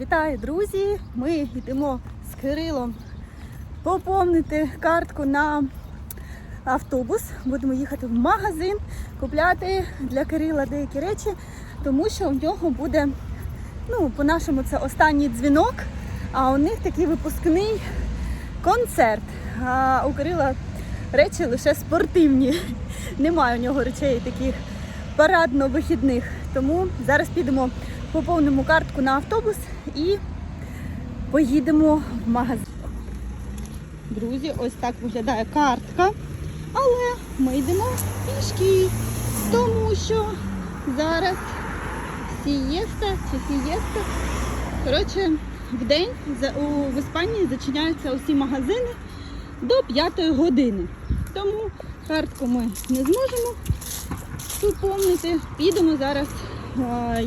Вітаю, друзі! Ми йдемо з Кирилом поповнити картку на автобус. Будемо їхати в магазин, купляти для Кирила деякі речі, тому що в нього буде, ну, по-нашому, це останній дзвінок, а у них такий випускний концерт. А у Кирила речі лише спортивні. Немає у нього речей таких парадно-вихідних. Тому зараз підемо поповнимо картку на автобус і поїдемо в магазин. Друзі, ось так виглядає картка. Але ми йдемо пішки, тому що зараз сієста чи сієста. Коротше, в день в Іспанії зачиняються усі магазини до 5 години. Тому картку ми не зможемо поповнити. Підемо зараз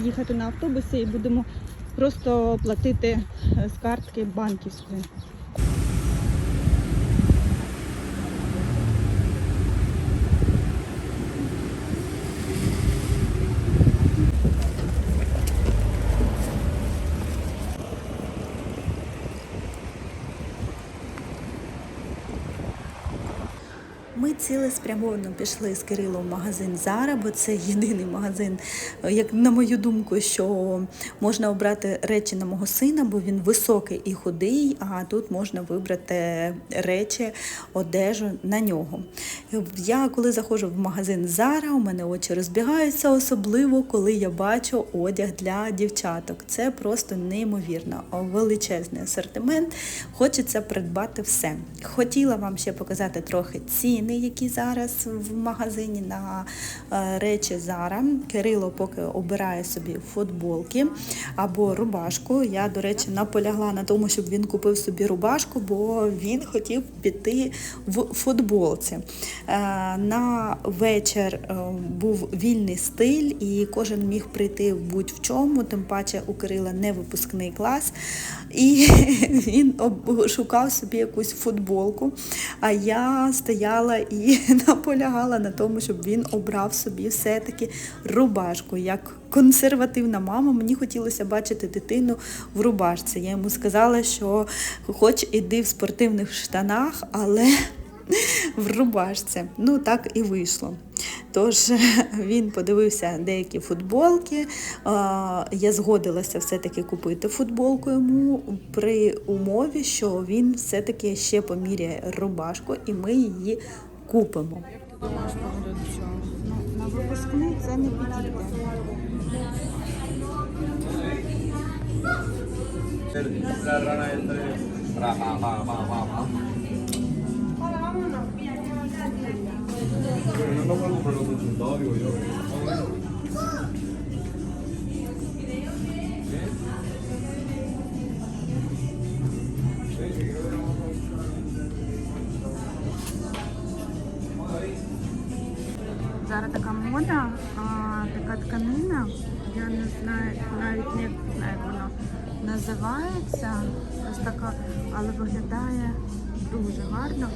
їхати на автобусі і будемо просто платити з картки банківської. Цілеспрямовано пішли з Кирилом в магазин Зара, бо це єдиний магазин, як на мою думку, що можна обрати речі на мого сина, бо він високий і худий, а тут можна вибрати речі, одежу на нього. Я коли заходжу в магазин Зара, у мене очі розбігаються, особливо коли я бачу одяг для дівчаток. Це просто неймовірно, величезний асортимент. Хочеться придбати все. Хотіла вам ще показати трохи ціни, які зараз в магазині на е, речі Зара. Кирило поки обирає собі футболки або рубашку. Я, до речі, наполягла на тому, щоб він купив собі рубашку, бо він хотів піти в футболці. Е, На вечір е, був вільний стиль, і кожен міг прийти в будь-в чому, тим паче у Кирила не випускний клас. І він шукав собі якусь футболку. А я стояла і наполягала на тому, щоб він обрав собі все-таки рубашку. Як консервативна мама, мені хотілося бачити дитину в рубашці. Я йому сказала, що хоч іди в спортивних штанах, але в рубашці. Ну так і вийшло. Тож він подивився деякі футболки. Я згодилася все-таки купити футболку йому при умові, що він все-таки ще поміряє рубашку і ми її купимо. Ну, на випускний це не підійде. Мода, а, така тканина. Я не знаю, навіть не знаю, як вона називається. Ось така, але виглядає дуже гарно.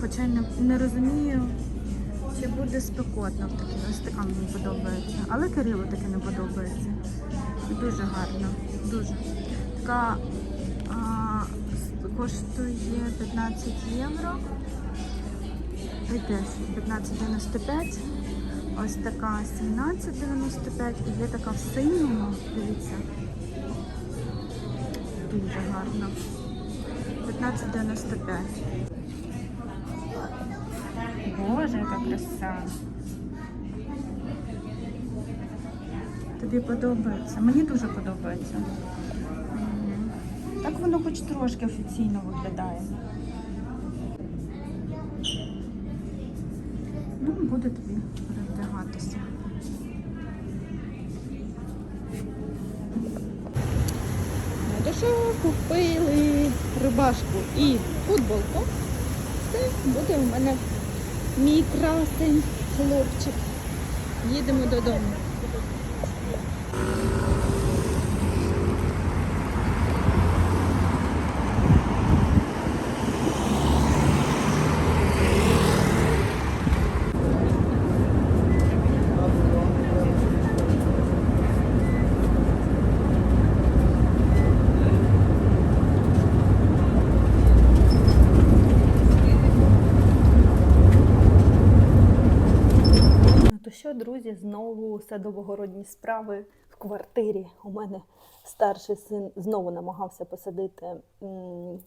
Хоча не, не розумію, чи буде спекотно в такій. Ось така мені подобається. Але Кирилу таке не подобається. Дуже гарно. Дуже. Така а, коштує 15 євро. І теж 15,95. Ось така 17,95 і є така в синьому. Дивіться. Дуже гарно. 15,95. Боже, яка краса. Тобі подобається? Мені дуже подобається. Так воно хоч трошки офіційно виглядає. Ну, буде тобі перевдягатися. Ну, що купили рубашку і футболку. Це буде у мене мій красень хлопчик. Їдемо додому. Друзі, знову садово-городні справи в квартирі. У мене старший син знову намагався посадити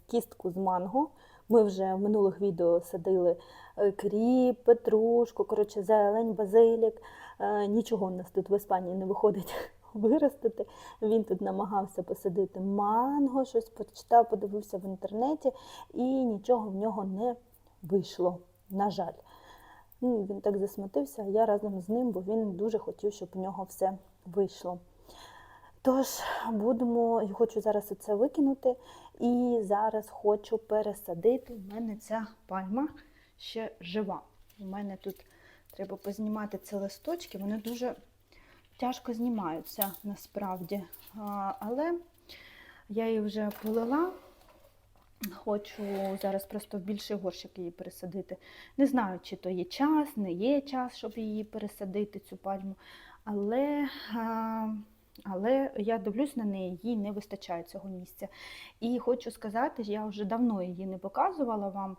кістку з манго. Ми вже в минулих відео садили е, кріп, петрушку, коротше, зелень, базилік. Е, Нічого у нас тут в Іспанії не виходить виростити. Він тут намагався посадити манго, щось почитав, подивився в інтернеті, і нічого в нього не вийшло, на жаль. Ну, він так засмутився, я разом з ним, бо він дуже хотів, щоб у нього все вийшло. Тож будемо, я хочу зараз оце викинути, і зараз хочу пересадити. У мене ця пальма ще жива. У мене тут треба познімати ці листочки, вони дуже тяжко знімаються насправді. Але я її вже полила. Хочу зараз просто в більший горщик її пересадити. Не знаю, чи то є час, не є час, щоб її пересадити, цю пальму. Але, але я дивлюсь на неї, їй не вистачає цього місця. І хочу сказати, я вже давно її не показувала вам.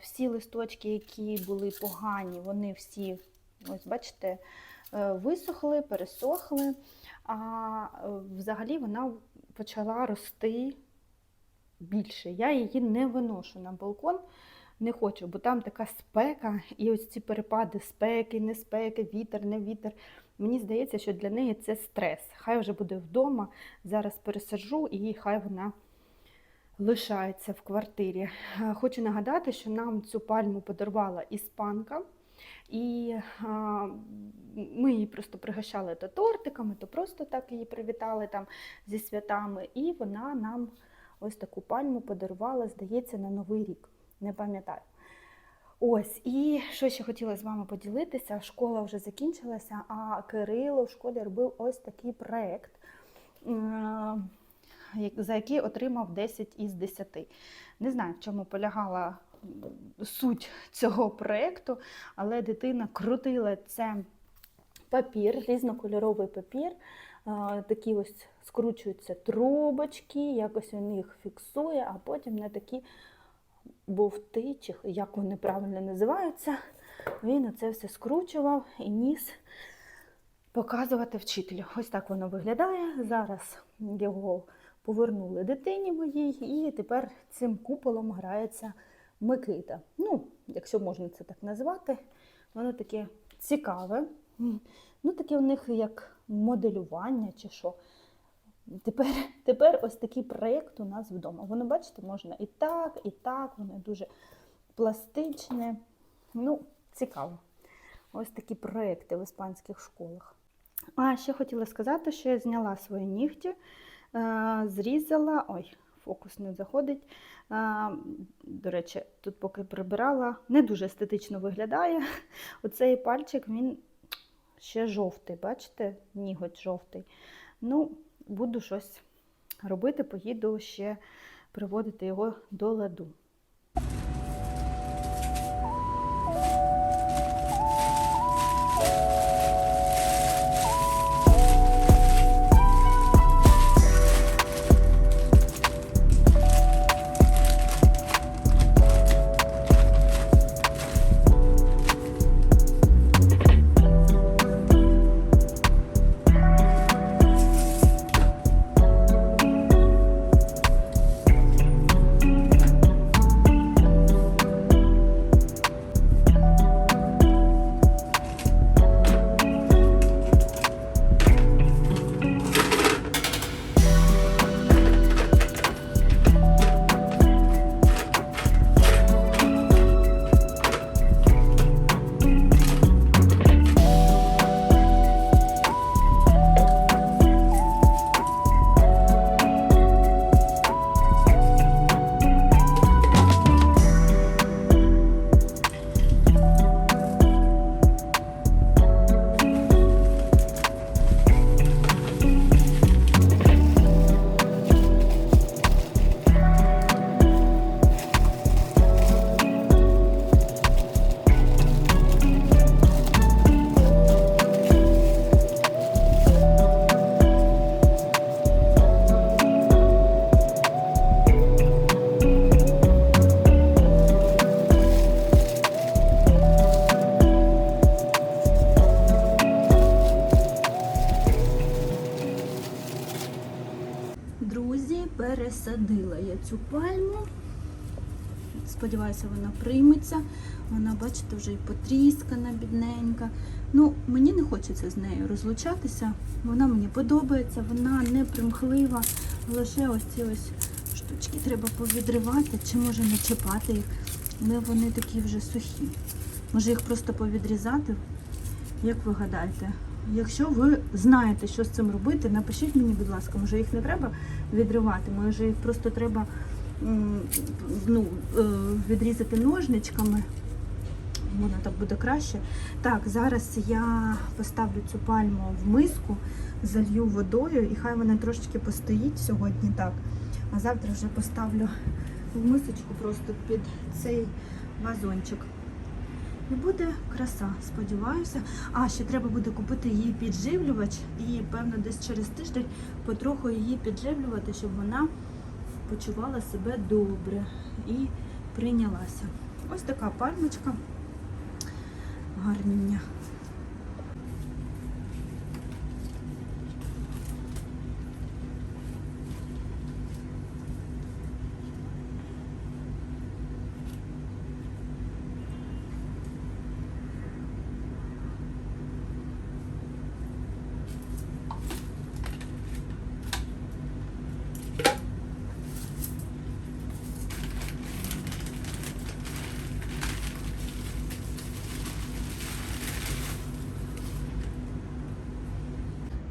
Всі листочки, які були погані, вони всі, ось бачите, е, висохли, пересохли. А е, взагалі вона почала рости більше. Я її не виношу на балкон, не хочу, бо там така спека, і ось ці перепади спеки, не спеки, вітер, не вітер. Мені здається, що для неї це стрес. Хай вже буде вдома, зараз пересаджу і хай вона лишається в квартирі. Е, Хочу нагадати, що нам цю пальму подарувала іспанка. І а, ми її просто пригощали то тортиками, то просто так її привітали там зі святами. І вона нам ось таку пальму подарувала, здається, на Новий рік. Не пам'ятаю. Ось, і що ще хотіла з вами поділитися. Школа вже закінчилася, а Кирило в школі робив ось такий проєкт, е, за який отримав 10 із 10. Не знаю, в чому полягала суть цього проєкту, але дитина крутила це папір, різнокольоровий папір. Такі ось скручуються трубочки, якось він їх фіксує, а потім на такі бовти, чи як вони правильно називаються, він оце все скручував і ніс показувати вчителю. Ось так воно виглядає. Зараз його повернули дитині моїй, і тепер цим куполом грається Микита. Ну, якщо можна це так назвати, воно таке цікаве. Ну, таке у них як моделювання чи що. Тепер, тепер ось такий проєкт у нас вдома. Воно, бачите, можна і так, і так, воно дуже пластичне. Ну, цікаво. Ось такі проєкти в іспанських школах. А ще хотіла сказати, що я зняла свої нігті, е, зрізала. Ой, фокус не заходить. Е, До речі, тут поки прибирала, не дуже естетично виглядає. Оцей пальчик він ще жовтий, бачите, ніготь жовтий. Ну, буду щось робити, поїду ще приводити його до ладу. Вона, бачите, вже і потріскана, бідненька. Ну, мені не хочеться з нею розлучатися. Вона мені подобається, вона не примхлива. Лише ось ці ось штучки треба повідривати, чи може не чіпати їх. Але вони такі вже сухі. Може їх просто повідрізати, як ви гадаєте? Якщо ви знаєте, що з цим робити, напишіть мені, будь ласка, може їх не треба відривати, може їх просто треба ну, е, відрізати ножничками. Воно так буде краще. Так, зараз я поставлю цю пальму в миску, залью водою і хай вона трошечки постоїть сьогодні так. А завтра вже поставлю в мисочку просто під цей вазончик. І буде краса, сподіваюся. А, ще треба буде купити її підживлювач і, певно, десь через тиждень потроху її підживлювати, щоб вона почувала себе добре і прийнялася. Ось така пальмочка. Гарніння.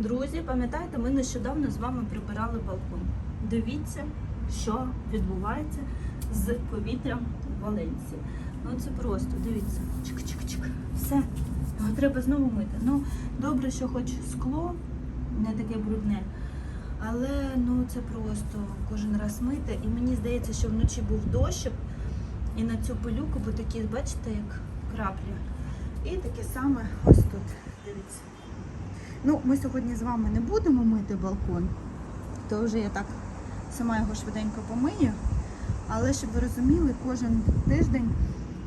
Друзі, пам'ятаєте, ми нещодавно з вами прибирали балкон. Дивіться, що відбувається з повітрям в Валенції. Ну це просто, дивіться, чик-чик-чик. Все, його треба знову мити. Ну, добре, що хоч скло не таке брудне. Але ну це просто кожен раз мити. І мені здається, що вночі був дощик, і на цю пилюку, бо такі, бачите, як краплі. І таке саме ось тут. Дивіться. Ну, ми сьогодні з вами не будемо мити балкон, то вже я так сама його швиденько помию. Але щоб ви розуміли, кожен тиждень,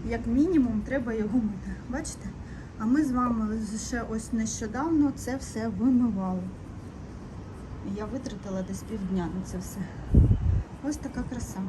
як мінімум, треба його мити. Бачите? А ми з вами ще ось нещодавно це все вимивали. Я витратила десь півдня на це все. Ось така краса.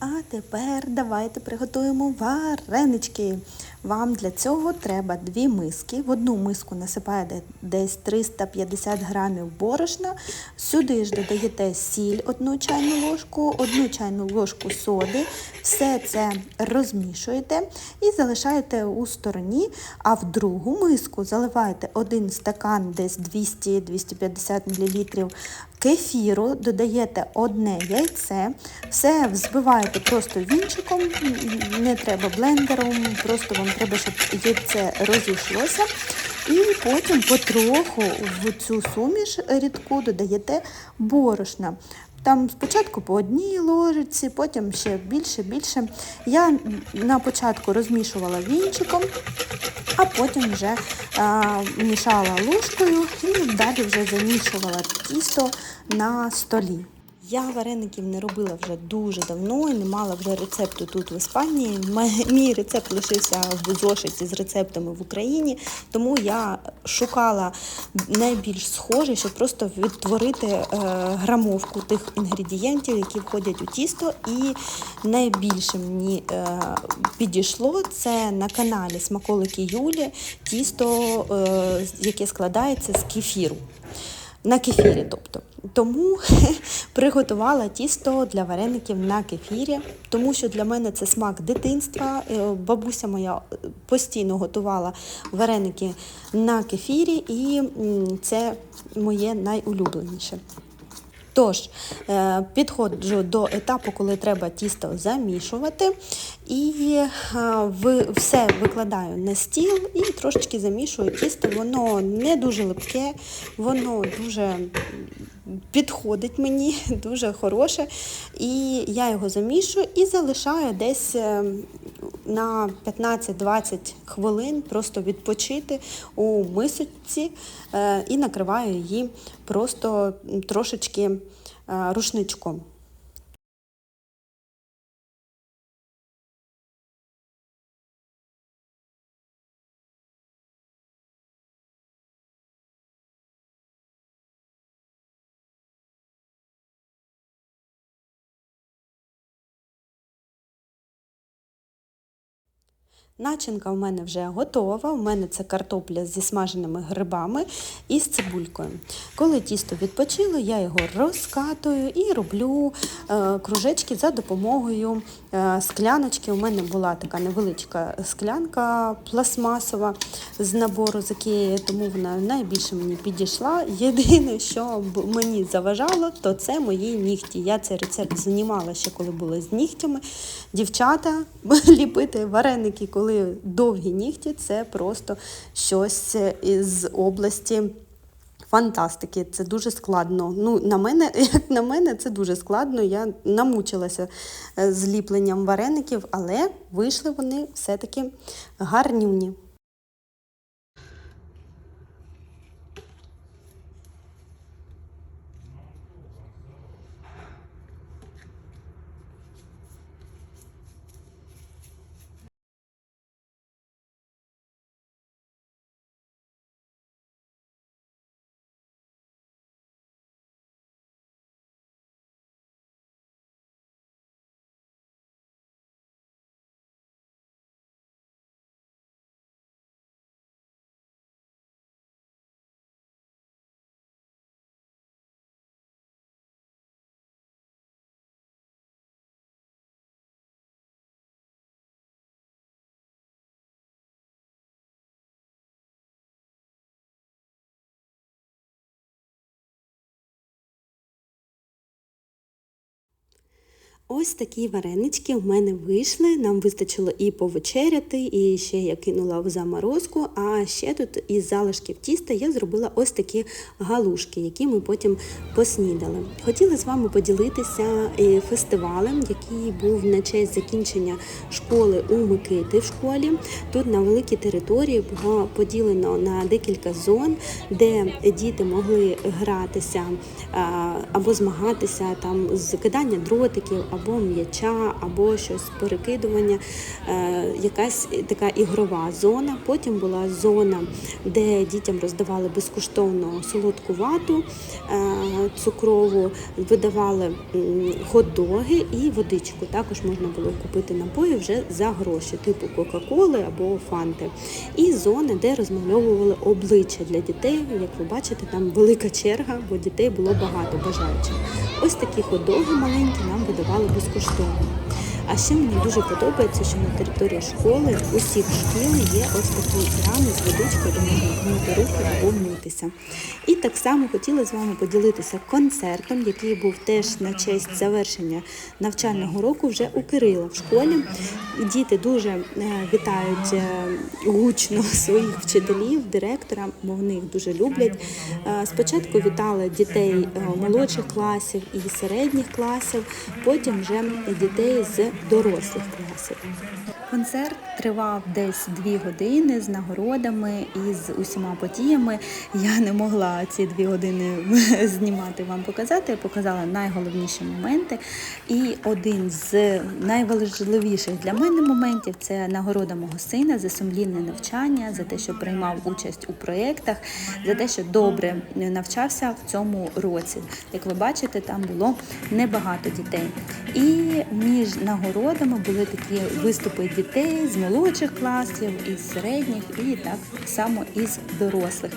А тепер давайте приготуємо варенички. Вам для цього треба дві миски. В одну миску насипаєте десь 350 грамів борошна. Сюди ж додаєте сіль, одну чайну ложку, одну чайну ложку соди. Все це розмішуєте і залишаєте у стороні. А в другу миску заливаєте один стакан, десь 200-250 мл кефіру, додаєте одне яйце, все взбиваєте просто вінчиком, не треба блендером, просто вам треба, щоб яйце розійшлося. І потім потроху в цю суміш рідку додаєте борошна. Там спочатку по одній ложиці, потім ще більше, більше. Я на початку розмішувала вінчиком, а потім вже а, мішала ложкою і далі вже замішувала тісто на столі. Я вареників не робила вже дуже давно і не мала вже рецепту тут в Іспанії. Мій рецепт лишився в зошиті з рецептами в Україні, тому я шукала найбільш схоже, щоб просто відтворити е, грамовку тих інгредієнтів, які входять у тісто. І найбільше мені е, підійшло це на каналі Смаколики Юлі тісто, е, яке складається з кефіру. На кефірі, тобто. Тому приготувала тісто для вареників на кефірі, тому що для мене це смак дитинства. Е, Бабуся моя е, постійно готувала вареники на кефірі, і це моє найулюбленіше. Тож, е, підходжу до етапу, коли треба тісто замішувати. І е, все викладаю на стіл і трошечки замішую тісто. Воно не дуже липке, воно дуже підходить мені, дуже хороше. І я його замішую і залишаю десь е, на 15-20 хвилин просто відпочити у мисочці е, і накриваю її просто трошечки е, рушничком. Начинка в мене вже готова. У мене це картопля зі смаженими грибами і з цибулькою. Коли тісто відпочило, я його розкатую і роблю е, кружечки за допомогою е, скляночки. У мене була така невеличка склянка пластмасова з набору з Ікеї, тому вона найбільше мені підійшла. Єдине, що мені заважало, то це мої нігті. Я цей рецепт знімала ще коли була з нігтями. Дівчата ліпити вареники, коли довгі нігті, це просто щось із області. Фантастики, це дуже складно. Ну, на мене, як на мене, це дуже складно. Я намучилася е, з ліпленням вареників, але вийшли вони все-таки гарнюні. Ось такі варенички в мене вийшли. Нам вистачило і повечеряти, і ще я кинула в заморозку. А ще тут із залишків тіста я зробила ось такі галушки, які ми потім поснідали. Хотіла з вами поділитися е, фестивалем, який був на честь закінчення школи у Микити в школі. Тут на великій території було поділено на декілька зон, де діти могли гратися або змагатися там з кидання дротиків, або м'яча, або щось перекидування, е, якась така ігрова зона. Потім була зона, де дітям роздавали безкоштовно солодку вату, е, цукрову, видавали хот-доги і водичку. Також можна було купити напої вже за гроші, типу Кока-Коли або Фанти. І зона, де розмальовували обличчя для дітей. Як ви бачите, там велика черга, бо дітей було багато бажаючих. Ось такі хот-доги маленькі нам видавали безкоштовно. А ще мені дуже подобається, що на території школи усіх шкіл є ось такі крани з водичкою, де можна вмити руки або вмитися. І так само хотіла з вами поділитися концертом, який був теж на честь завершення навчального року вже у Кирила в школі. Діти дуже е, вітають е, гучно своїх вчителів, директора, бо вони їх дуже люблять. Е, Спочатку вітали дітей молодших класів і середніх класів, потім вже дітей з дорослих класів. Концерт тривав десь дві години з нагородами і з усіма подіями. Я не могла ці дві години знімати вам показати. Я показала найголовніші моменти. І один з найважливіших для мене моментів це нагорода мого сина за сумлінне навчання, за те, що приймав участь у проєктах, за те, що добре навчався в цьому році. Як ви бачите, там було небагато дітей. І між нагородами були такі виступи дітей з молодших класів, із середніх і так само із дорослих.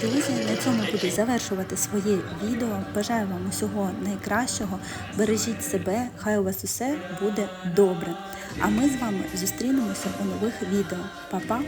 Друзі, на цьому буду завершувати своє відео. Бажаю вам усього найкращого. Бережіть себе, хай у вас усе буде добре. А ми з вами зустрінемося у нових відео. Па-па!